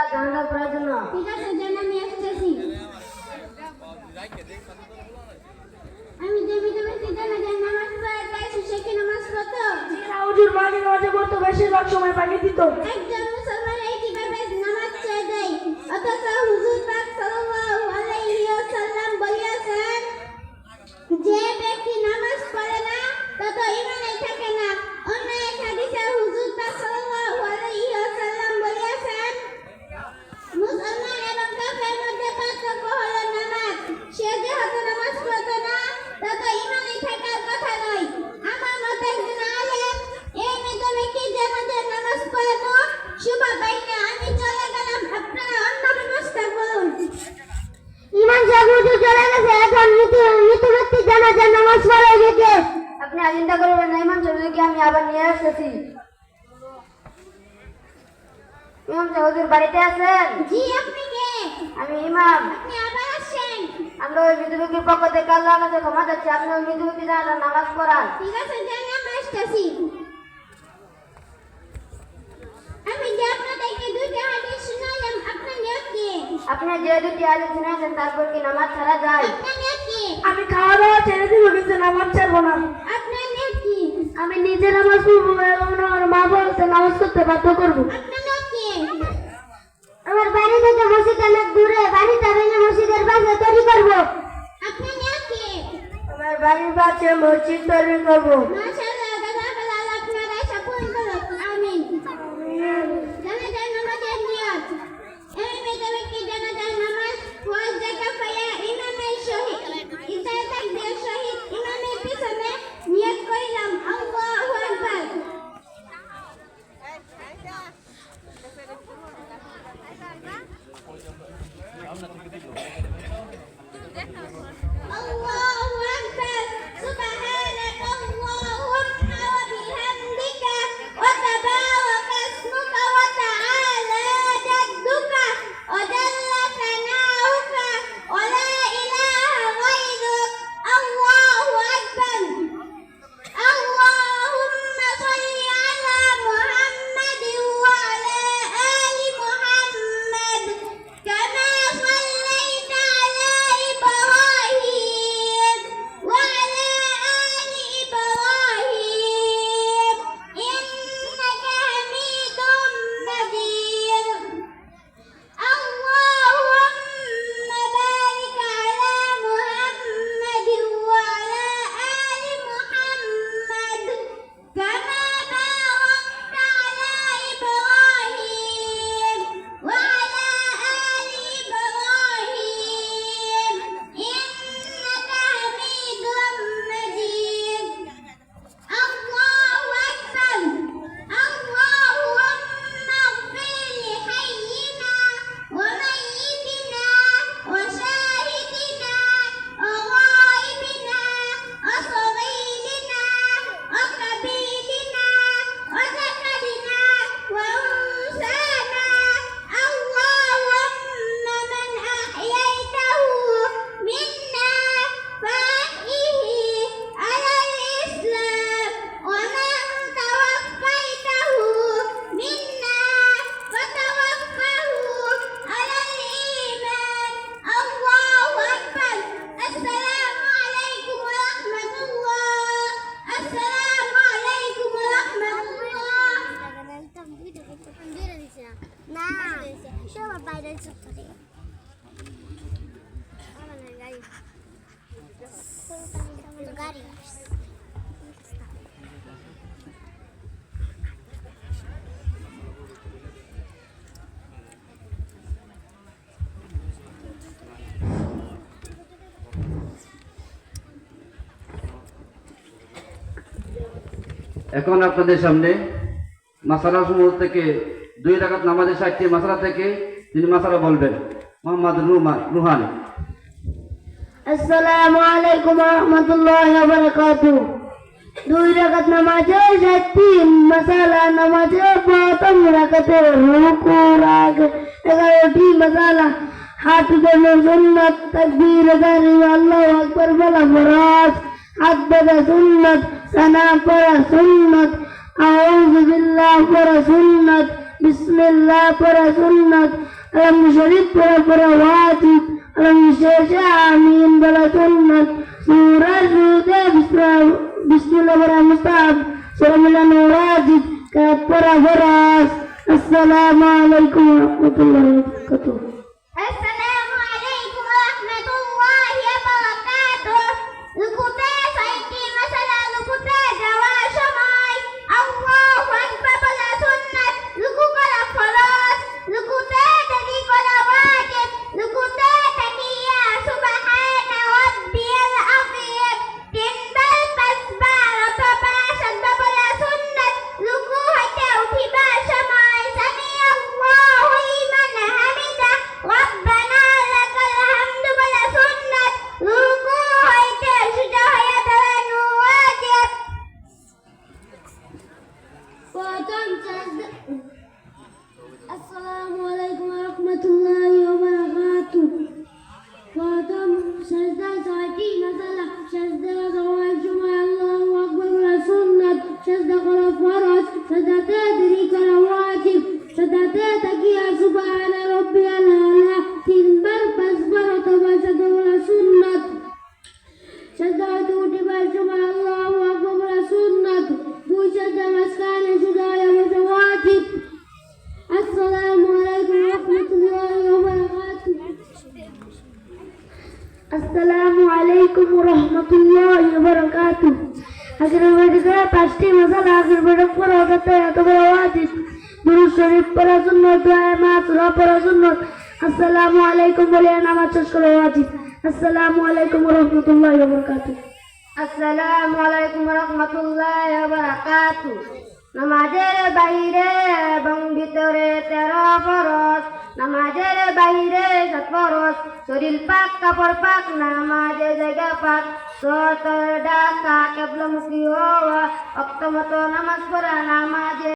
তার করার জন্য। ঠিক আছে যেন আমি আসতেছি। আমি জমিতে বসে জানাজার নামাজ পড়তে আসি সে কি নামাজ পড়তো। হুজুর মাঝে মাঝে পড়তো বেশিরভাগ সময় পানি দিত। একজন মুসলমান এই কীভাবে নামাজ ছেড়ে দেয় অথচ হুজুর পাক সাল্লাল্লাহু আলাইহি ওয়াসাল্লাম বলেছেন যে ব্যক্তি নামাজ পড়ে না তত ঈমানই থাকে না অন্য এক হাদিসে হুজুর পাক সাল্লাল্লাহু আলাইহি ওয়াসাল্লাম বলেছেন মুসলমান এবং কাফের মধ্যে পার্থক্য হলো নামাজ সে যেহেতু নামাজ পড়তো না তত ঈমানই থাকার কথা নয় আমার মতে একজন আলেম এই মেয়েদের কি জানাজার নামাজ পড়ানো শুভ পাই না আমি চলে গেলাম আপনারা অন্য ব্যবস্থা করুন ইমান সাহেব হুজুর চলে গেছে এখন মৃত্যু মৃত্যু ব্যক্তি জানাজার নামাজ পড়ে গেছে আপনি আর চিন্তা করবেন না ইমাম সাহেবকে আমি আবার নিয়ে আসতেছি। ইমাম সাহেব বাড়িতে আছেন? জি আপনি কে? আমি ইমাম। আপনি আবার আসছেন? আমরা ওই পক্ষ থেকে কাছে ক্ষমা চাচ্ছি। আপনি ওই জানাজার নামাজ পড়ান। ঠিক আছে আমরা আসতেছি। আমি যে আপনাদেরকে দুইটা হাদিস শুনাইলাম আপনার নিয়ত কি? আপনি যে দুটি আজ শুনেছেন তারপর কি নামাজ ছাড়া যায়? আপনার নিয়ত কি? আমি খাওয়া দাওয়া ছেড়ে দিব কিন্তু নামাজ ছাড়বো না। আমি নিজে নামাজ পড়ব এবং আমার মা বলতে নামাজ করতে বাধ্য করব। আমার বাড়ি থেকে মসজিদ অনেক দূরে বাড়িটা ভেঙে মসজিদের পাশে তৈরি করব। আমার বাড়ির পাশে মসজিদ তৈরি করব মাশাআল্লাহ জাযাকাল্লাহ আল্লাহ আপনার আশা পূরণ করুক আমিন জানাজার নামাজের নিয়ত এই মেয়েদের কি জানাজার নামাজ ওয়াজ জাকা ফায়া ইমামের সহিত ইতায় তাকবীর সহিত ইমামের পিছনে নিয়ত করিলাম আল্লাহু আকবার থেকে এখন আপনাদের সামনে মাসালা সমূহ থেকে দুই রাকাত নামাজের ষাটটি মাসালা থেকে তিনি মাসালা বলবেন, মোহাম্মদ রুমা রুহান। আসসালামু আলাইকুম রহমতুল্লাহ বারাকাতু দুই রাকাত নামাজে ষাটটি মশালা নামাজে প্রথম রাকাতে রুকু, রাগ, এগারোটি মশালা হাত ধরে সুন্নত, তকবীর দাঁড়ি আল্লাহ আকবর, বলা ফরজ। হাত ধরে সুন্নত, সানা পড়া সুন্নত। আউযু বিল্লাহ পড়া সুন্নত। বিসমিল্লাহ পড়া সুন্নত। আলম শরীফ পড়া পড়া ওয়াজিব আলম শেষে আমিন বলা সুন্নত সূরা শুরুতে বিসমিল্লাহ বিসমিল্লাহ পড়া মুস্তাহাব সূরা মিলানো ওয়াজিব কাত পড়া ফরজ আসসালামু আলাইকুম আসসালামু আলাইকুম রহমতুল্লাহ বারাকাতু আগের বেড়ে পাঁচটি মশালা আগের বেড়ে পড়া হতে এত বড় ওয়াজিব। দুরুদ শরীফ পড়ার জন্য, দোয়া মা সুরা পড়ার জন্য। আসসালামু আলাইকুম বলে নামাজ শেষ করা ওয়াজিব। আসসালামু আলাইকুম রহমতুল্লাহ বারাকাতু আসসালামু আলাইকুম রহমতুল্লাহ বারাকাতু নামাজের বাইরে এবং ভিতরে তেরো ফরজ। নামাজের বাইরে সাত ফরজ শরীর পাক কাপড় পাক নামাজে জায়গা পাক সতর ডাকা কেবলমুখী হওয়া অক্তমত নামাজ পড়া নামাজে